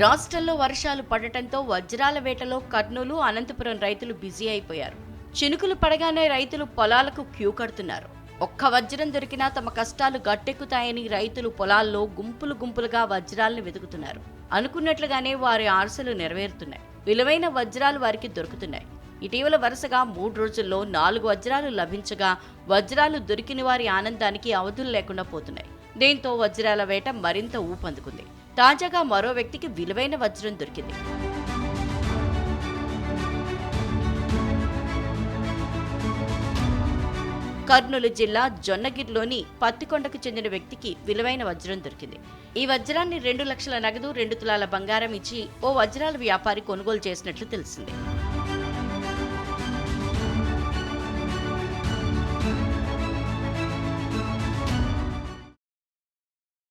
రాష్ట్రంలో వర్షాలు పడటంతో వజ్రాల వేటలో కర్నూలు అనంతపురం రైతులు బిజీ అయిపోయారు. చినుకులు పడగానే రైతులు పొలాలకు క్యూ కడుతున్నారు. ఒక్క వజ్రం దొరికినా తమ కష్టాలు గట్టెక్కుతాయని రైతులు పొలాల్లో గుంపులు గుంపులుగా వజ్రాలను వెతుకుతున్నారు. అనుకున్నట్లుగానే వారి ఆశలు నెరవేరుతున్నాయి. విలువైన వజ్రాలు వారికి దొరుకుతున్నాయి. ఇటీవల వరుసగా మూడు రోజుల్లో నాలుగు వజ్రాలు లభించగా వజ్రాలు దొరికిన వారి ఆనందానికి అవధులు లేకుండా పోతున్నాయి. దీంతో వజ్రాల వేట మరింత ఊపందుకుంది. తాజాగా మరో వ్యక్తికి విలువైన వజ్రం దొరికింది. కర్నూలు జిల్లా జొన్నగిరిలోని పత్తికొండకు చెందిన వ్యక్తికి విలువైన వజ్రం దొరికింది. ఈ వజ్రాన్ని రెండు లక్షల నగదు రెండు తులాల బంగారం ఇచ్చి ఓ వజ్రాల వ్యాపారి కొనుగోలు చేసినట్లు తెలిసింది.